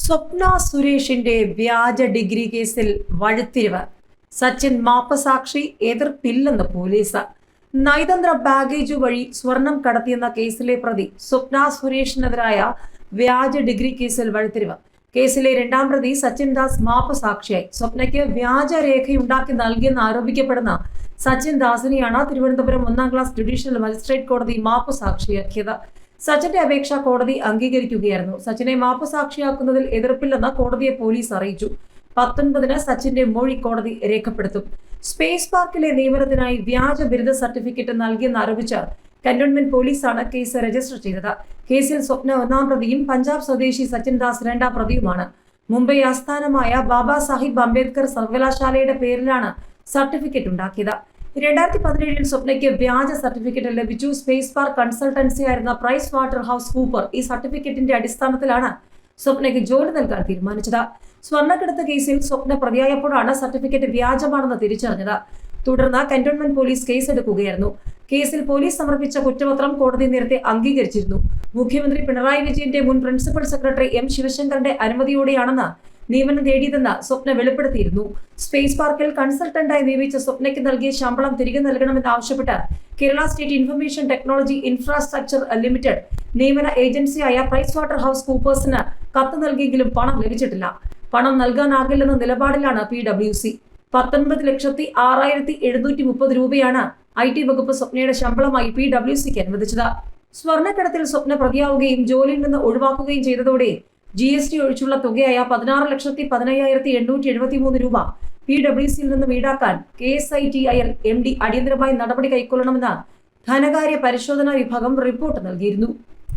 സ്വപ്ന സുരേഷിന്റെ വ്യാജ ഡിഗ്രി കേസിൽ വഴുത്തിരിവ്. സച്ചിൻ മാപ്പസാക്ഷി എതിർപ്പില്ലെന്ന് പോലീസ്. നയതന്ത്ര ബാഗേജ് വഴി സ്വർണം കടത്തിയെന്ന കേസിലെ പ്രതി സ്വപ്ന സുരേഷിനെതിരായ വ്യാജ ഡിഗ്രി കേസിൽ വഴുത്തിരിവ്. കേസിലെ രണ്ടാം പ്രതി സച്ചിൻ ദാസ് മാപ്പസാക്ഷിയായി. സ്വപ്നയ്ക്ക് വ്യാജ രേഖയുണ്ടാക്കി നൽകിയെന്ന് ആരോപിക്കപ്പെടുന്ന സച്ചിൻ ദാസിനെയാണ് തിരുവനന്തപുരം ഒന്നാം ക്ലാസ് ജുഡീഷ്യൽ മജിസ്ട്രേറ്റ് കോടതി മാപ്പസാക്ഷിയാക്കിയത്. സച്ചിന്റെ അപേക്ഷ കോടതി അംഗീകരിക്കുകയായിരുന്നു. സച്ചിനെ മാപ്പസാക്ഷിയാക്കുന്നതിൽ എതിർപ്പില്ലെന്ന് കോടതിയെ പോലീസ് അറിയിച്ചു. പത്തൊൻപതിന് സച്ചിന്റെ മൊഴി കോടതി രേഖപ്പെടുത്തും. സ്പേസ് പാർക്കിലെ നിയമനത്തിനായി വ്യാജ ബിരുദ സർട്ടിഫിക്കറ്റ് നൽകിയെന്ന് ആരോപിച്ച് കന്റോൺമെന്റ് പോലീസാണ് കേസ് രജിസ്റ്റർ ചെയ്തത്. കേസിൽ സ്വപ്ന ഒന്നാം പ്രതിയും പഞ്ചാബ് സ്വദേശി സച്ചിൻ ദാസ് രണ്ടാം പ്രതിയുമാണ്. മുംബൈ ആസ്ഥാനമായ ബാബാ സാഹിബ് അംബേദ്കർ സർവകലാശാലയുടെ പേരിലാണ് സർട്ടിഫിക്കറ്റ് ഉണ്ടാക്കിയത്. രണ്ടായിരത്തി പതിനേഴിൽ സ്വപ്നയ്ക്ക് വ്യാജ സർട്ടിഫിക്കറ്റ് ലഭിച്ചു. സ്പേസ് പാർക്ക് കൺസൾട്ടൻസി ആയിരുന്ന പ്രൈസ് വാട്ടർ ഹൗസ് കൂപ്പർ ഈ സർട്ടിഫിക്കറ്റിന്റെ അടിസ്ഥാനത്തിലാണ് സ്വപ്നയ്ക്ക് ജോലി നൽകാൻ തീരുമാനിച്ചത്. സ്വർണക്കടത്ത് കേസിൽ സ്വപ്ന പ്രതിയായപ്പോഴാണ് സർട്ടിഫിക്കറ്റ് വ്യാജമാണെന്ന് തിരിച്ചറിഞ്ഞത്. തുടർന്ന് കന്റോൺമെന്റ് പോലീസ് കേസെടുക്കുകയായിരുന്നു. കേസിൽ പോലീസ് സമർപ്പിച്ച കുറ്റപത്രം കോടതി നേരത്തെ അംഗീകരിച്ചിരുന്നു. മുഖ്യമന്ത്രി പിണറായി വിജയന്റെ മുൻ പ്രിൻസിപ്പൽ സെക്രട്ടറി എം ശിവശങ്കറിന്റെ അനുമതിയോടെയാണെന്ന് നിയമനം നേടിയതെന്ന് സ്വപ്ന വെളിപ്പെടുത്തിയിരുന്നു. സ്പേസ് പാർക്കിൽ കൺസൾട്ടന്റായി നിയമിച്ച സ്വപ്നയ്ക്ക് നൽകിയ ശമ്പളം തിരികെ നൽകണമെന്ന് ആവശ്യപ്പെട്ട് Kerala state information technology infrastructure limited നിയമന ഏജൻസിയായ പ്രൈസ് വാട്ടർ ഹൗസ് കൂപ്പേഴ്സിന് കത്ത് നൽകിയെങ്കിലും പണം ലഭിച്ചിട്ടില്ല. പണം നൽകാനാകില്ലെന്ന നിലപാടിലാണ് പി ഡബ്ല്യു സി. പത്തൊൻപത് ലക്ഷത്തി ആറായിരത്തി എഴുന്നൂറ്റി മുപ്പത് രൂപയാണ് ഐ ടി വകുപ്പ് സ്വപ്നയുടെ ശമ്പളമായി പി ഡബ്ല്യു സിക്ക് അനുവദിച്ചത്. സ്വർണക്കടത്തിൽ സ്വപ്ന പ്രതിയാവുകയും ജോലിയിൽ നിന്ന് ഒഴിവാക്കുകയും ചെയ്തതോടെ ജി എസ് ടി ഒഴിച്ചുള്ള തുകയായ പതിനാറ് ലക്ഷത്തി പതിനയ്യായിരത്തി എണ്ണൂറ്റി എഴുപത്തി മൂന്ന് രൂപ പി ഡബ്ല്യു സിയിൽ നിന്ന് ഈടാക്കാൻ K S I T I M D അടിയന്തരമായി നടപടി കൈക്കൊള്ളണമെന്ന് ധനകാര്യ പരിശോധനാ വിഭാഗം റിപ്പോർട്ട് നൽകിയിരുന്നു.